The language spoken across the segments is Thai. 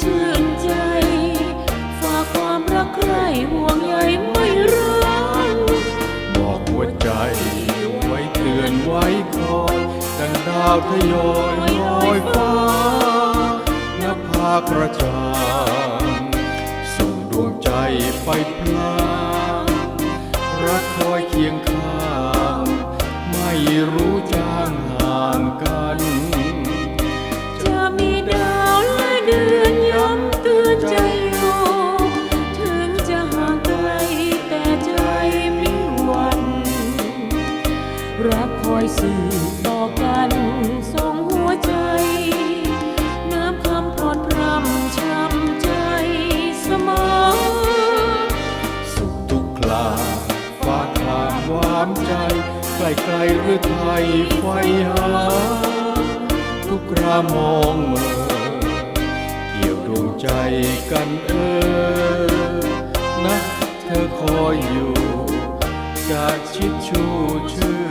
ชื่นใจ ฝากความรักใคร่ห่วงใยไม่ร้างบอกหัวใจไว้เตือนไว้คอยดังดาวทยอยลอยฟ้านภากระจางส่งดวงใจไปพลางรักคอยเคียงข้าง ไม่รู้จางห่างกัน สื่อต่อกันส่งหัวใจ น้ำคำพรพรำช้ำใจเสมอ สุขทุกคราฟ้าคลามหวามใจใกล้ไกลๆหรือไทยไฟหา ทุกรามองเมื่อเกี่ยวดวงใจกันเออนะเธอคอยอยู่จะชิดชูชื่น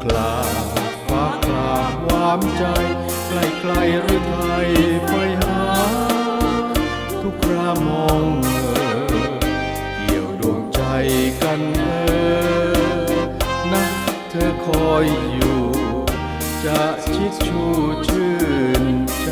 กคราฟ้าคลามหวามใจ ใกล้ไกลๆหรือไทยไฟหา ทุกครามองเมื่อเกี่ยวดวงใจกันเออนะเธอคอยอยู่ จะชิดชูชื่นใจ